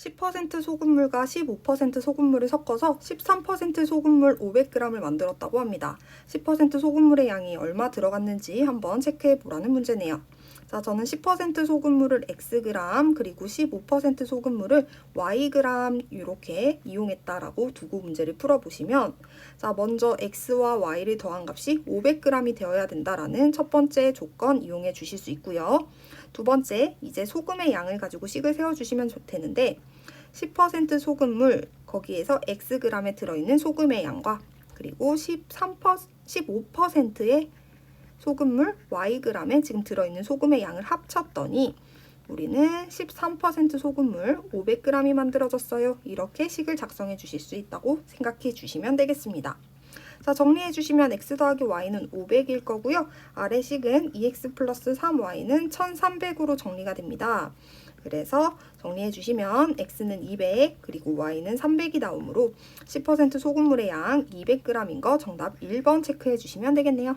10% 소금물과 15% 소금물을 섞어서 13% 소금물 500g을 만들었다고 합니다. 10% 소금물의 양이 얼마 들어갔는지 한번 체크해 보라는 문제네요. 자, 저는 10% 소금물을 Xg 그리고 15% 소금물을 Yg 이렇게 이용했다라고 두고 문제를 풀어보시면 자, 먼저 X와 Y를 더한 값이 500g이 되어야 된다라는 첫 번째 조건 이용해 주실 수 있고요. 두 번째, 이제 소금의 양을 가지고 식을 세워주시면 좋- 되는데 10% 소금물 거기에서 Xg에 들어있는 소금의 양과 그리고 13% 15%의 소금물 Yg에 지금 들어있는 소금의 양을 합쳤더니 우리는 13% 소금물 500g이 만들어졌어요. 이렇게 식을 작성해 주실 수 있다고 생각해 주시면 되겠습니다. 자, 정리해 주시면 x 더하기 y는 500일 거고요. 아래 식은 2x 플러스 3y는 1300으로 정리가 됩니다. 그래서 정리해 주시면 x는 200 그리고 y는 300이 나오므로 10% 소금물의 양 200g인 거 정답 1번 체크해 주시면 되겠네요.